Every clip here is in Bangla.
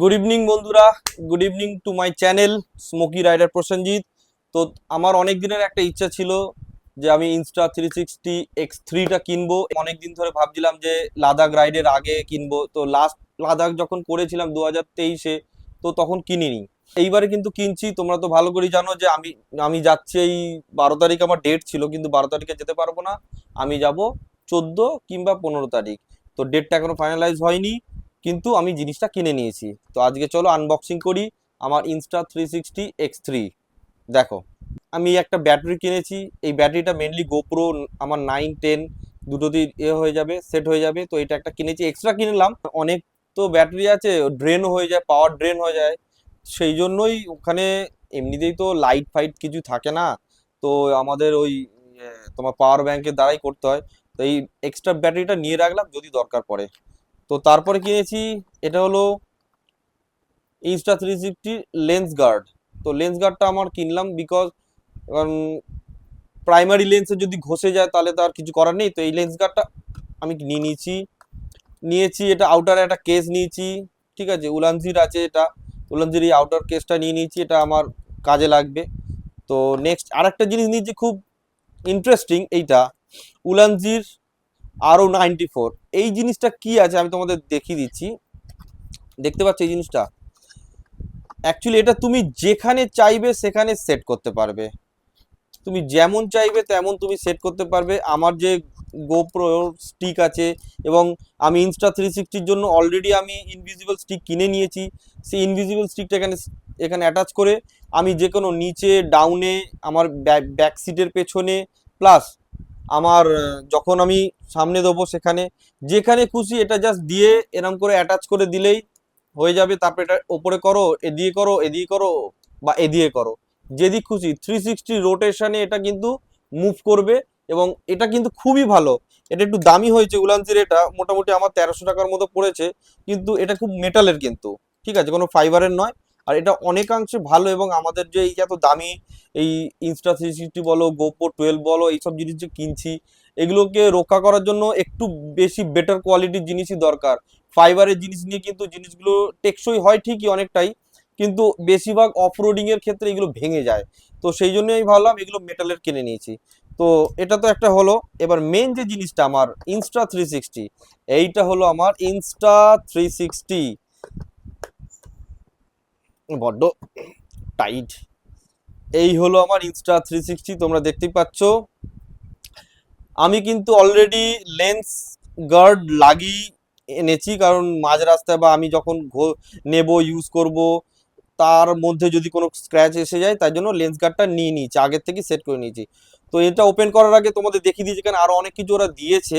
গুড ইভিনিং বন্ধুরা। Good evening to my channel Smoky Rider Prosenjit তো আমার অনেক দিনের একটা ইচ্ছা ছিল যে আমি ইনস্টা থ্রি সিক্সটি এক্স থ্রিটা কিনবো। অনেক দিন ধরে ভাবছিলাম যে লাদাখ রাইডের আগে কিনবো। তো লাস্ট লাদাখ যখন করেছিলাম দু হাজার তেইশে, তো তখন কিনিনি। এইবারে কিন্তু কিনছি। তোমরা তো ভালো করেই জানো যে আমি আমি যাচ্ছি এই বারো তারিখ আমার ডেট ছিল, কিন্তু বারো তারিখে যেতে পারব না। আমি যাব চোদ্দ কিংবা পনেরো তারিখ। তো ডেটটা এখনও ফাইনালাইজ হয়নি। কিন্তু আমি জিনিসটা কিনে নিয়েছি। তো আজকে চলো আনবক্সিং করি আমার Insta three sixty X three দেখো, আমি একটা ব্যাটারি কিনেছি, এই ব্যাটারিটা মেনলি গোপ্রো আমার নাইন টেন দুটোতেই এ হয়ে যাবে সেট হয়ে যাবে, তো এটা একটা কিনেছি এক্সট্রা কিনলাম। অনেক তো ব্যাটারি আছে ড্রেনও হয়ে যায় পাওয়ার ড্রেন হয়ে যায়, সেই জন্যই ওখানে এমনিতেই তো লাইট ফাইট কিছু থাকে না, তো আমাদের ওই তোমার পাওয়ার ব্যাংকের দ্বারাই করতে হয়, তো এই এক্সট্রা ব্যাটারিটা নিয়ে রাখলাম যদি দরকার পড়ে। তো তারপরে কিনেছি এটা হলো Insta three sixty lens guard তো লেন্স গার্ডটা আমার কিনলাম বিকজ প্রাইমারি লেন্সে যদি ঘষে যায় তাহলে তো আর কিছু করার নেই। তো এই লেন্স গার্ডটা আমি নিয়ে নিয়েছি। নিয়েছি, এটা আউটার একটা কেস নিয়েছি, ঠিক আছে? উলানজির আছে এটা। উলানজির এই আউটার কেসটা নিয়ে নিয়েছি, এটা আমার কাজে লাগবে। তো নেক্সট আরেকটা জিনিস নিয়েছি খুব ইন্টারেস্টিং এইটা। উলানজির আরও নাইনটি ফোর। এই জিনিসটা কি আছে আমি তোমাদের দেখিয়ে দিচ্ছি। দেখতে পাচ্ছ এই জিনিসটা? অ্যাকচুয়ালি এটা তুমি যেখানে চাইবে সেখানে সেট করতে পারবে। তুমি যেমন চাইবে তেমন তুমি সেট করতে পারবে। আমার যে গোপ্রো স্টিক আছে এবং আমি ইনস্টা থ্রি সিক্সটির জন্য অলরেডি আমি ইনভিজিবল স্টিক কিনে নিয়েছি। সেই ইনভিজিবল স্টিকটা এখানে এখানে অ্যাটাচ করে আমি যে কোনো নিচে ডাউনে আমার ব্যাক সিটের পেছনে প্লাস আমার যখন আমি সামনে দেবো সেখানে, যেখানে খুশি এটা জাস্ট দিয়ে এরম করে অ্যাটাচ করে দিলেই হয়ে যাবে। তারপরে এটা ওপরে করো, এদিকে করো এদিকে করো বা এদিকে করো। যেদিক খুশি। থ্রি সিক্সটি রোটেশনে এটা কিন্তু মুভ করবে এবং এটা কিন্তু খুবই ভালো। এটা একটু দামি হয়েছে উলানজির এটা, মোটামুটি আমার তেরোশো টাকার মতো পড়েছে, কিন্তু এটা খুব মেটালের কিন্তু। ঠিক আছে? কোনো ফাইবারের নয়। আর এটা অনেকাংশে ভালো এবং আমাদের যে এই এত দামি এই ইনস্টা থ্রি সিক্সটি বলো গোপো টুয়েলভ বলো, এইসব জিনিস যে কিনছি, এগুলোকে রক্ষা করার জন্য একটু বেশি বেটার কোয়ালিটির জিনিসই দরকার। ফাইবারের জিনিস নিয়ে কিন্তু জিনিসগুলো টেকসই হয় ঠিকই অনেকটাই, কিন্তু বেশিরভাগ অফরোডিং এর ক্ষেত্রে এগুলো ভেঙে যায়। তো সেই জন্যই আমি ভাবলাম এগুলো মেটালের কিনে নিয়েছি। তো এটা তো একটা হলো, এবার মেন যে জিনিসটা আমার ইনস্টা থ্রি সিক্সটি এইটা হলো আমার ইনস্টা থ্রি সিক্সটি বড্ড টাইট এই হলো আমার ইনস্টা থ্রি সিক্সটি তোমরা দেখতেই পাচ্ছ। আমি কিন্তু অলরেডি লেন্স গার্ড লাগিয়ে এনেছি, কারণ মাঝ রাস্তায় বা আমি যখন নেব ইউজ করব, তার মধ্যে যদি কোনো স্ক্র্যাচ এসে যায় তাই জন্য লেন্স গার্ডটা নিয়ে নিয়েছি, আগের থেকে সেট করে নিয়েছি। তো এটা ওপেন করার আগে তোমাদের দেখিয়ে দিয়েছি, কারণ আরও অনেক কিছু ওরা দিয়েছে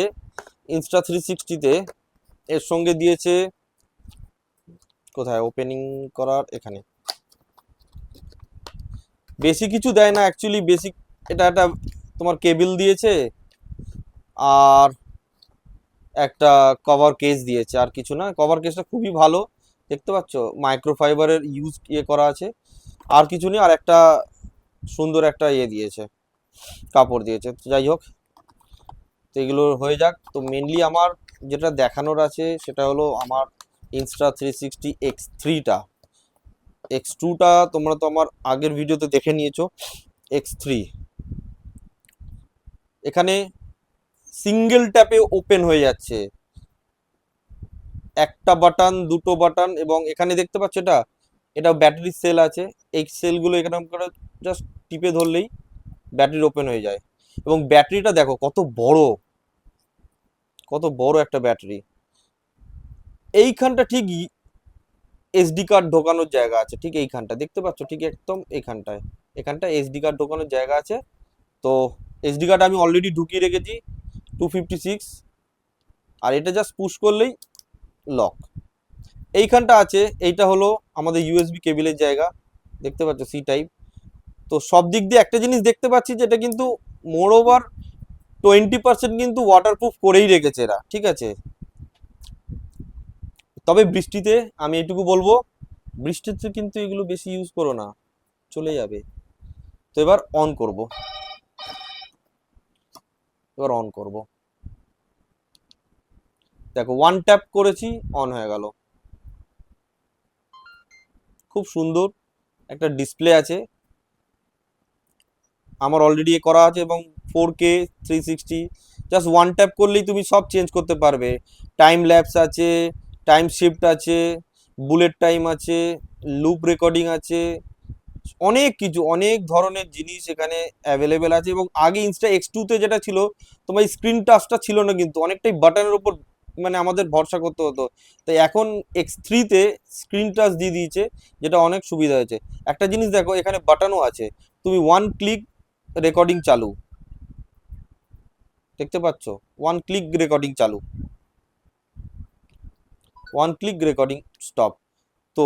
ইনস্টা থ্রি সিক্সটিতে এর সঙ্গে দিয়েছে কোথায়? ওপেনিং করার এখানে। বেশি কিছু দেয় না অ্যাকচুয়ালি বেসিক এটা একটা তোমার কেবিল দিয়েছে, আর একটা কভার কেস দিয়েছে, আর কিছু না। কভার কেসটা খুবই ভালো, দেখতে পাচ্ছ? মাইক্রোফাইবারের ইউজ ইয়ে করা আছে, আর কিছু নেই, আর একটা সুন্দর একটা ইয়ে দিয়েছে, কাপড় দিয়েছে। তো যাই হোক, তো এগুলো হয়ে যাক। তো মেনলি আমার যেটা দেখানোর আছে, সেটা হলো আমার ইনস্টা থ্রি সিক্সটি এক্স থ্রিটা এক্স টুটা তোমরা তো আমার আগের ভিডিওতে দেখে নিয়েছো। এক্স থ্রি এখানে সিঙ্গেল ট্যাপে ওপেন হয়ে যাচ্ছে। একটা বাটন দুটো বাটন এবং এখানে দেখতে পাচ্ছ এটা? এটা ব্যাটারি সেল আছে। এই সেলগুলো এখানে করে জাস্ট টিপে ধরলেই ব্যাটারি ওপেন হয়ে যায়। এবং ব্যাটারিটা দেখো কত বড়। কত বড় একটা ব্যাটারি এইখানটা ঠিক এসডি কার্ড ঢোকানোর জায়গা আছে, ঠিক এইখানটা। দেখতে পাচ্ছ, ঠিক একদম এইখানটায়। এখানটা এসডি কার্ড ঢোকানোর জায়গা আছে। তো এসডি কার্ড আমি অলরেডি ঢুকিয়ে রেখেছি টু ফিফটি সিক্স আর এটা জাস্ট পুশ করলেই লক এইখানটা আছে, এইটা হলো আমাদের ইউএসবি কেবিলের জায়গা। দেখতে পাচ্ছ সি টাইপ তো সব দিক দিয়ে একটা জিনিস দেখতে পাচ্ছি, যেটা কিন্তু মোর ওভার টোয়েন্টি পার্সেন্ট কিন্তু ওয়াটারপ্রুফ করেই রেখেছে এরা, ঠিক আছে? তবে বৃষ্টিতে, আমি এটুকু বলব, বৃষ্টিতে কিন্তু এগুলো বেশি ইউজ করো না, চলে যাবে। তো এবার অন করব। এবার অন করব। দেখো ওয়ান ট্যাপ করেছি অন হয়ে গেল। খুব সুন্দর, একটা ডিসপ্লে আছে। আমার অলরেডি এ করা আছে এবং four K three sixty just one tap করলেই তুমি সব চেঞ্জ করতে পারবে। টাইম ল্যাপস আছে টাইম শিফট আছে বুলেট টাইম আছে লুপ রেকর্ডিং আছে, অনেক কিছু, অনেক ধরনের জিনিস এখানে অ্যাভেলেবেল আছে এবং আগে ইনস্টা এক্স টুতে যেটা ছিল, তোমার স্ক্রিন টাচটা ছিল না কিন্তু অনেকটাই বাটনের উপর মানে আমাদের ভরসা করতে হতো। তাই এখন এক্স থ্রিতে স্ক্রিন টাচ দিয়ে দিয়েছে, যেটা অনেক সুবিধা হয়েছে। একটা জিনিস দেখো, এখানে বাটনও আছে। তুমি ওয়ান ক্লিক রেকর্ডিং চালু। দেখতে পাচ্ছ? ওয়ান ক্লিক রেকর্ডিং চালু। ওয়ান ক্লিক রেকর্ডিং স্টপ তো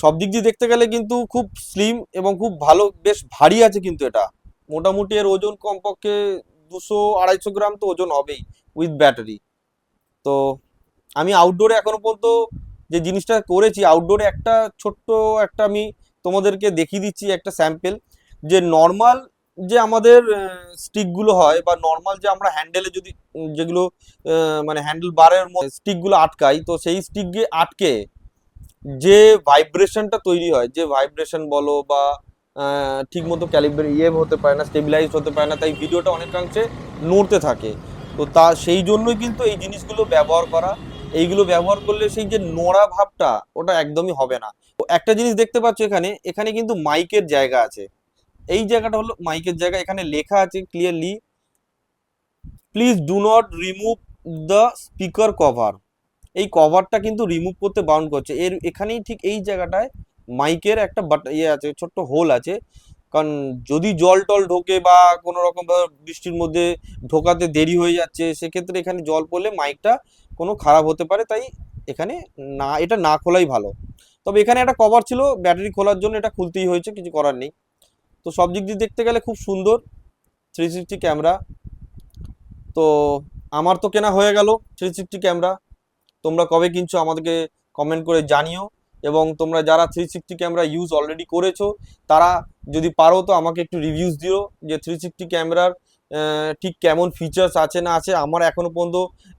সব দিক দিয়ে দেখতে গেলে কিন্তু খুব স্লিম এবং খুব ভালো, বেশ ভারী আছে কিন্তু এটা। মোটামুটি এর ওজন কমপক্ষে দুশো আড়াইশো গ্রাম তো ওজন হবেই উইথ ব্যাটারি তো আমি আউটডোরে এখনও পর্যন্ত যে জিনিসটা করেছি আউটডোরে একটা ছোট্ট একটা আমি তোমাদেরকে দেখিয়ে দিচ্ছি একটা স্যাম্পেল যে নর্মাল যে আমাদের স্টিকগুলো হয় বা নর্মাল যে আমরা হ্যান্ডেলে যদি যেগুলো মানে হ্যান্ডেল বারের স্টিকগুলো আটকাই, তো সেই স্টিকে আটকে যে ভাইব্রেশনটা তৈরি হয়, যে ভাইব্রেশন বলো বা ঠিক মতো ক্যালিব্রে ইয়ে হতে পারে না স্টেবিলাইজ হতে পারে না, তাই ভিডিওটা অনেকাংশে নড়তে থাকে। তো তা, সেই জন্যই কিন্তু এই জিনিসগুলো ব্যবহার করা, এইগুলো ব্যবহার করলে সেই যে নোড়া ভাবটা, ওটা একদমই হবে না। একটা জিনিস দেখতে পাচ্ছ এখানে এখানে কিন্তু মাইকের জায়গা আছে। এই জায়গাটা হলো মাইকের জায়গা, এখানে লেখা আছে clearly please do not remove the speaker cover এই কভারটা কিন্তু রিমুভ করতে বাউন্ড করছে। এর এখানেই ঠিক এই জায়গাটায় মাইকের একটা বাট ইয়ে আছে, ছোট্ট হোল আছে। কারণ যদি জল টল ঢোকে বা কোনো রকম বৃষ্টির মধ্যে ঢোকাতে দেরি হয়ে যাচ্ছে, সেক্ষেত্রে এখানে জল পড়লে মাইকটা কোনো খারাপ হতে পারে। তাই এখানে না, এটা না খোলাই ভালো। তবে এখানে একটা কভার ছিল ব্যাটারি খোলার জন্য এটা খুলতেই হয়েছে, কিছু করার নেই। তো সব দিক দিয়ে দেখতে গেলে খুব সুন্দর থ্রি সিক্সটি ক্যামেরা তো আমার তো কেনা হয়ে গেল থ্রি সিক্সটি ক্যামেরা তোমরা কবে কিনছো আমাদেরকে কমেন্ট করে জানিও। এবং তোমরা যারা three sixty camera use already করেছ, তারা যদি পারো তো আমাকে একটু রিভিউজ দিও যে থ্রি সিক্সটি ক্যামেরার ঠিক কেমন ফিচার্স আছে না আছে আমার এখনও পর্যন্ত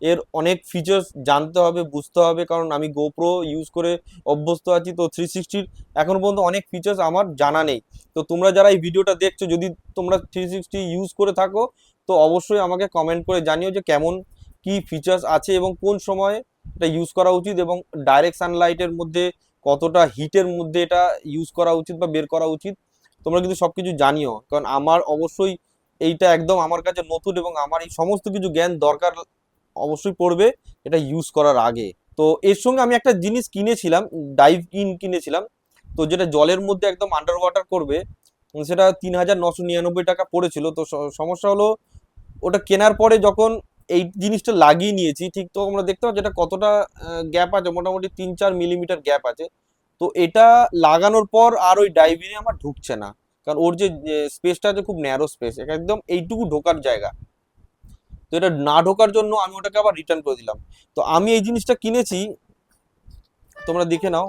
এর অনেক ফিচার্স জানতে হবে, বুঝতে হবে। কারণ আমি গোপ্রো ইউজ করে অভ্যস্ত আছি, তো থ্রি সিক্সটির এখনও পর্যন্ত অনেক ফিচার্স আমার জানা নেই। তো তোমরা যারা এই ভিডিওটা দেখছ, যদি তোমরা থ্রি সিক্সটি ইউজ করে থাকো, তো অবশ্যই আমাকে কমেন্ট করে জানিও যে কেমন কি ফিচার্স আছে এবং কোন সময় এটা ইউজ করা উচিত এবং ডাইরেক্ট সানলাইটের মধ্যে কতটা হিটের মধ্যে এটা ইউজ করা উচিত বা বের করা উচিত, তোমরা কিন্তু সব কিছু জানিও। কারণ আমার অবশ্যই এইটা একদম আমার কাছে নতুন এবং আমার এই সমস্ত কিছু জ্ঞান দরকার অবশ্যই পড়বে, এটা ইউজ করার আগে। তো এর সঙ্গে আমি একটা জিনিস কিনেছিলাম ডাইভ ইন কিনেছিলাম, তো যেটা জলের মধ্যে একদম আন্ডার ওয়াটার করবে, সেটা তিন হাজার নশো নিরানব্বই টাকা পড়েছিল। তো সমস্যা হলো, ওটা কেনার পরে যখন এই জিনিসটা লাগিয়ে নিয়েছি, ঠিক তো আমরা দেখতে পাচ্ছি এটা কতটা গ্যাপ আছে, মোটামুটি তিন চার মিলিমিটার গ্যাপ আছে। তো এটা লাগানোর পর আর ওই ডাইভিনে আমার ঢুকছে না। কারণ ওর যে স্পেসটা আছে খুব ন্যারো স্পেস একদম এইটুকু ঢোকার জায়গা। তো এটা না ঢোকার জন্য আমি ওটাকে আবার রিটার্ন করে দিলাম। তো আমি এই জিনিসটা কিনেছি, তোমরা দেখে নাও।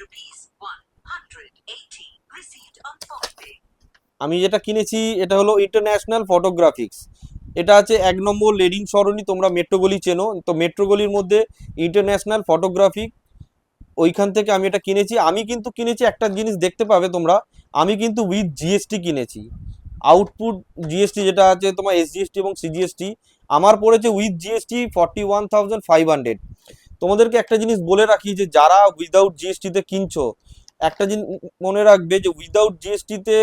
Rupees 180 received on phone pay. আমি যেটা কিনেছি, এটা হলো ইন্টারন্যাশনাল ফটোগ্রাফিক্স এটা আছে এক নম্বর লেডিং সরণি, তোমরা মেট্রো গলি চেনো। তো মেট্রো গলির মধ্যে ইন্টারন্যাশনাল ফটোগ্রাফিক ওইখান থেকে আমি এটা কিনেছি। আমি কিন্তু কিনেছি একটা জিনিস দেখতে পাবে তোমরা আমি কিন্তু উইথ জিএসটি কিনেছি আউটপুট জিএসটি যেটা আছে তোমার এসজিএসটি এবং সিজিএসটি আমার পড়েছে with GST forty one thousand five hundred তোমাদেরকে একটা জিনিস বলে রাখি যে যারা উইদাউট জিএসটিতে কিনছো একটা জিনিস মনে রাখবে যে উইদাউট জিএসটিতে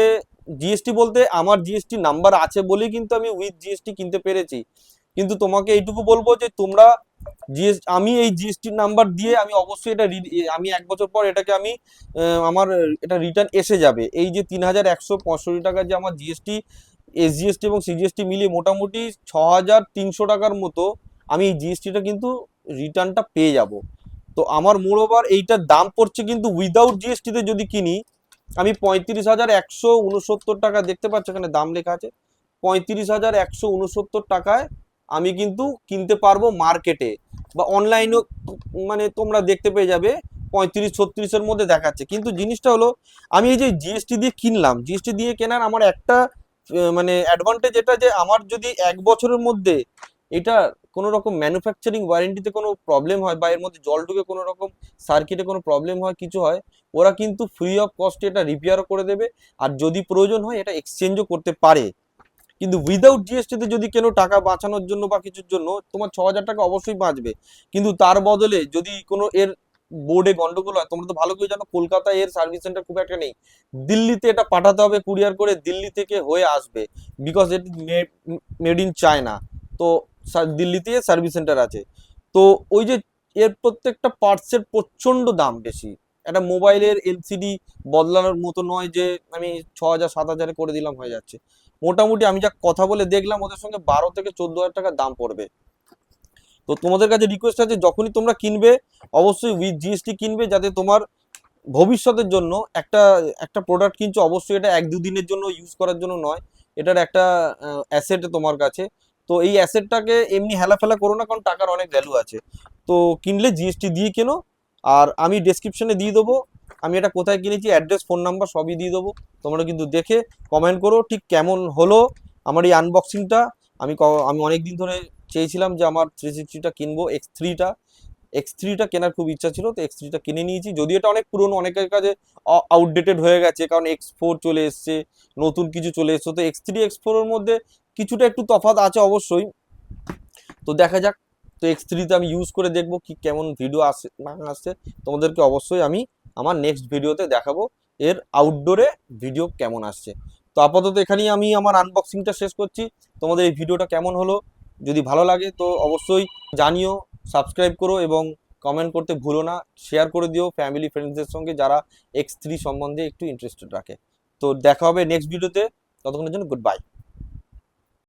জিএসটি বলতে আমার জিএসটি নাম্বার আছে বলেই কিন্তু আমি উইথ জিএসটি কিনতে পেরেছি কিন্তু তোমাকে এইটুকু বলব যে তোমরা জিএস আমি এই জিএসটি নাম্বার দিয়ে আমি অবশ্যই এটা আমি এক বছর পর এটাকে আমি আমার এটা রিটার্ন এসে যাবে। এই যে তিন হাজার একশো পঁয়ষট্টি টাকা যে আমার জিএসটি এসজিএসটি এবং সিজিএসটি মিলিয়ে মোটামুটি ছ হাজার তিনশো টাকার মতো আমি এই জিএসটিটা কিন্তু রিটার্নটা পেয়ে যাব। তো আমার মোরওভার এইটার দাম পড়ছে কিন্তু উইদাউট জিএসটিতে যদি কিনি, আমি পঁয়ত্রিশ হাজার একশো উনসত্তর টাকা, দেখতে পাচ্ছ এখানে দাম লেখা আছে, পঁয়ত্রিশ হাজার একশো উনসত্তর টাকায় আমি কিন্তু কিনতে পারব মার্কেটে বা অনলাইনেও মানে তোমরা দেখতে পেয়ে যাবে পঁয়ত্রিশ ছত্রিশের মধ্যে দেখাচ্ছে। কিন্তু জিনিসটা হলো, আমি এই যে জিএসটি দিয়ে কিনলাম জিএসটি দিয়ে কেনার আমার একটা মানে অ্যাডভান্টেজ এটা যে আমার যদি এক বছরের মধ্যে এটা কোনো রকম ম্যানুফ্যাকচারিং ওয়ারেন্টিতে কোনো প্রবলেম হয় বা এর মধ্যে জল ঢুকে কোনো রকম সার্কিটে কোনো প্রবলেম হয়, কিছু হয়, ওরা কিন্তু ফ্রি অফ কস্টে এটা রিপেয়ারও করে দেবে। আর যদি প্রয়োজন হয়, এটা এক্সচেঞ্জও করতে পারে। কিন্তু উইদাউট জিএসটিতে যদি কেন টাকা বাঁচানোর জন্য বা কিছুর জন্য, তোমার ছ হাজার টাকা অবশ্যই বাঁচবে। কিন্তু তার বদলে যদি কোনো এর বোর্ডে গন্ডগোল হয়, তোমরা তো ভালো করে জানো কলকাতায় এর সার্ভিস সেন্টার খুব একটা নেই। দিল্লিতে এটা পাঠাতে হবে কুরিয়ার করে দিল্লি থেকে হয়ে আসবে because it made in China তো দিল্লিতে সার্ভিস সেন্টার আছে। তো ওই যে এর প্রত্যেকটা পার্টসের প্রচণ্ড দাম বেশি। একটা মোবাইলের এলসিডি বদলানোর মতো নয় যে, আমি ছ হাজার সাত হাজারে করে দিলাম, হয়ে যাচ্ছে। মোটামুটি আমি যা কথা বলে দেখলাম, ওদের সঙ্গে বারো থেকে চোদ্দ হাজার টাকা দাম পড়বে। তো তোমাদের কাছে রিকোয়েস্ট আছে, যখনই তোমরা কিনবে, অবশ্যই উইথ জিএসটি কিনবে, যাতে তোমার ভবিষ্যতের জন্য একটা একটা প্রোডাক্ট কিনছো, অবশ্যই এটা এক দুদিনের জন্য ইউজ করার জন্য নয়। এটার একটা অ্যাসেট তোমার কাছে। তো এই অ্যাসেটটাকে এমনি হেলাফেলা করো না, কারণ টাকার অনেক ভ্যালু আছে। তো কিনলে জিএসটি দিয়ে কেনো, আর আমি ডেসক্রিপশনে দিয়ে দেবো। আমি এটা কোথায় কিনেছি অ্যাড্রেস ফোন নাম্বার সবই দিয়ে দেবো। তোমরা কিন্তু দেখে কমেন্ট করো ঠিক কেমন হলো আমার এই আনবক্সিংটা আমি আমি অনেক দিন ধরে চেয়েছিলাম যে আমার থ্রি সিক্সটিটা কিনবো এক্স থ্রিটা এক্স থ্রিটা কেনার খুব ইচ্ছা ছিল, তো এক্স থ্রিটা কিনে নিয়েছি। যদিও এটা অনেক পুরনো, অনেকের কাছে আউটডেটেড হয়ে গেছে, কারণ এক্স ফোর চলে এসছে, নতুন কিছু চলে এসছে। তো এক্স থ্রি এক্স ফোরের মধ্যে কিছুটা একটু তফাৎ আছে অবশ্যই। তো দেখা যাক, তো এক্স থ্রিতে আমি ইউজ করে দেখব কি কেমন ভিডিও আসে, না আসছে তোমাদেরকে অবশ্যই আমি আমার নেক্সট ভিডিওতে দেখাবো এর আউটডোরে ভিডিও কেমন আসছে। তো আপাতত এখানেই আমি আমার আনবক্সিংটা শেষ করছি। তোমাদের এই ভিডিওটা কেমন হলো? যদি ভালো লাগে তো অবশ্যই জানিও সাবস্ক্রাইব করো এবং কমেন্ট করতে ভুলো না। শেয়ার করে দিও ফ্যামিলি ফ্রেন্ডসদের সঙ্গে যারা এক্স থ্রি সম্বন্ধে একটু ইন্টারেস্টেড রাখে। তো দেখা হবে নেক্সট ভিডিওতে ততক্ষণের জন্য গুড বাই